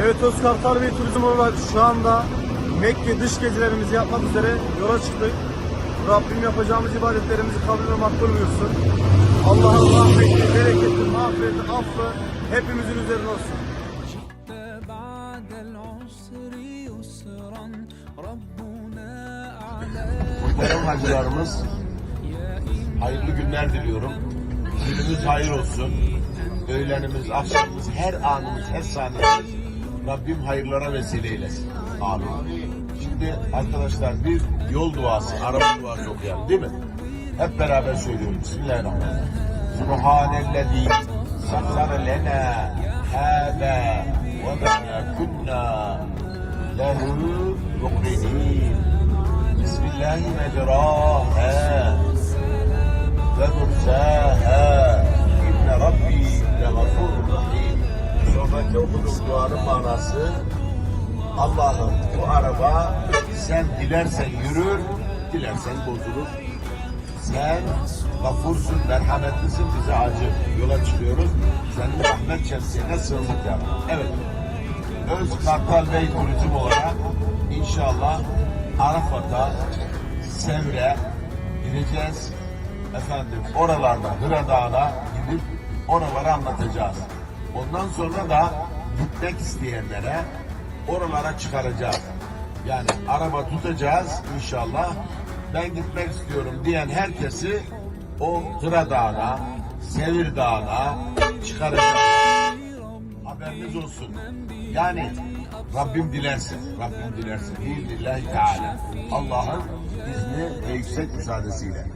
Evet Özkar Tarbi Turizm olarak şu anda Mekke dış gezilerimizi yapmak üzere yola çıktık. Rabbim yapacağımız ibadetlerimizi kabul ve makbul buyursun. Allah'ın rahmeti, bereketi, mağfireti, affı hepimizin üzerine olsun. Muhterem hacılarımız, hayırlı günler diliyorum. Günümüz hayır olsun. Öğlenimiz, akşamımız, her anımız, her saniyemiz Rabbim hayırlara vesile eylesin. Amin. Şimdi arkadaşlar bir yol duası, araba duası okuyalım değil mi? Hep beraber söylüyorum. Bismillahirrahmanirrahim. Subhanellezi sakkara lena hâdâ ve mâ kunnâ lehu mukrinin. Bismillahirrahmanirrahim. Duanın manası Allah'ım bu araba sen dilersen yürür, dilersen bozulur. Sen gafursun, merhametlisin, bize acı. Yola çıkıyoruz. Senin rahmet şemsiyene sığındık ya. Evet. Öz Kartal Bey Turizm olarak inşallah Arafat'a, Sevre gideceğiz. Efendim oralarda Hıra Dağı'na gidip oraları anlatacağız. Ondan sonra da gitmek isteyenlere oralara çıkaracağız. Yani araba tutacağız inşallah. Ben gitmek istiyorum diyen herkesi o Hıra Dağı'na, Sevir Dağı'na çıkaracağız. Haberiniz olsun. Yani Rabbim dilerse, Rabbim dilerse, biiznillahü teala. Allah'ın izni ve yüksek müsaadesiyle.